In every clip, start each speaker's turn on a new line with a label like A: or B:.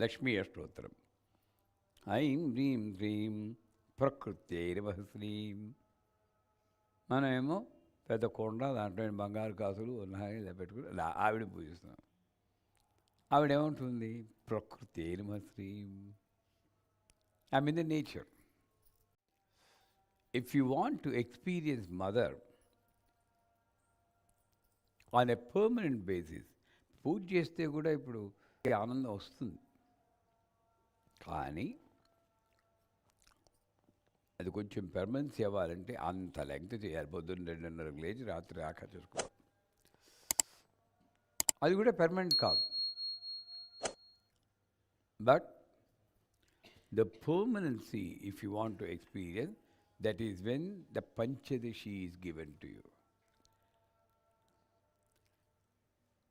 A: లక్ష్మీ అష్టోత్తరం. ఐం హ్రీం హ్రీం ప్రకృత్యైరవ శ్రీం మనమేమో పెద్ద కొండ దాంట్లో బంగారు కాసులు ఉన్నాయి ఇలా పెట్టుకుని ఆవిడ పూజిస్తున్నాం ఆవిడ ఏమంటుంది ప్రకృతి శ్రీం I mean the nature. If you want to experience mother on a permanent basis పూజ చేస్తే కూడా ఇప్పుడు ఆనందం వస్తుంది. కానీ అది కొంచెం పెర్మనెన్స్ ఇవ్వాలంటే అంత లెంగ్త్ చేయాలి పొద్దున్న రెండున్నరకు లేచి రాత్రి ఆఖ చూసుకోవాలి అది కూడా పెర్మనెంట్ కాదు but the permanency if you want to experience that is when the Panchadashi is given to you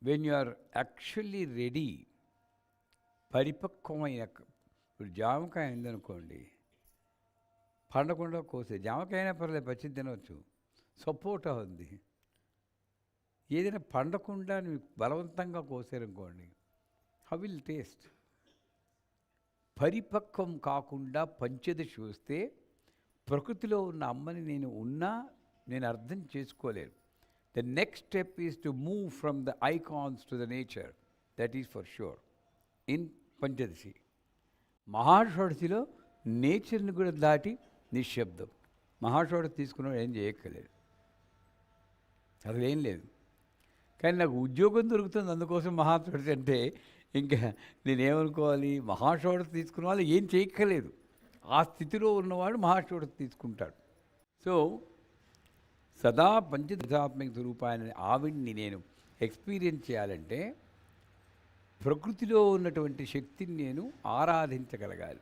A: when you are actually ready పరిపక్వమైన ఇప్పుడు జామకాయ ఉందనుకోండి పండకుండా కోసే జామకాయ అయినా పర్లేదు పచ్చి తినవచ్చు సపోటా ఉంది. ఏదైనా పండకుండా బలవంతంగా కోసారనుకోండి హౌ విల్ టేస్ట్? పరిపక్వం కాకుండా పంచదశ వస్తే ప్రకృతిలో ఉన్న అమ్మని నేను ఉన్నా నేను అర్థం చేసుకోలేను. The next step is to move from the icons to the nature that is for sure in Panchadashi. మహాషోడశిలో నేచర్ని కూడా దాటి నిశ్శబ్దం. మహాషోడశి తీసుకున్నవాడు ఏం చేయక్కర్లేదు. అసలు ఏం లేదు. కానీ నాకు ఉద్యోగం దొరుకుతుంది అందుకోసం మహాషోడశి అంటే ఇంకా నేనేమనుకోవాలి? మహాషోడశి తీసుకున్న వాళ్ళు ఏం చేయక్కర్లేదు. ఆ స్థితిలో ఉన్నవాడు మహాషోడశి తీసుకుంటాడు. సో సదా పంచదశాత్మిక స్వరూపాన్ని ఆవిడ్ని నేను ఎక్స్పీరియన్స్ చేయాలంటే ప్రకృతిలో ఉన్నటువంటి శక్తిని నేను ఆరాధించగలగాలి.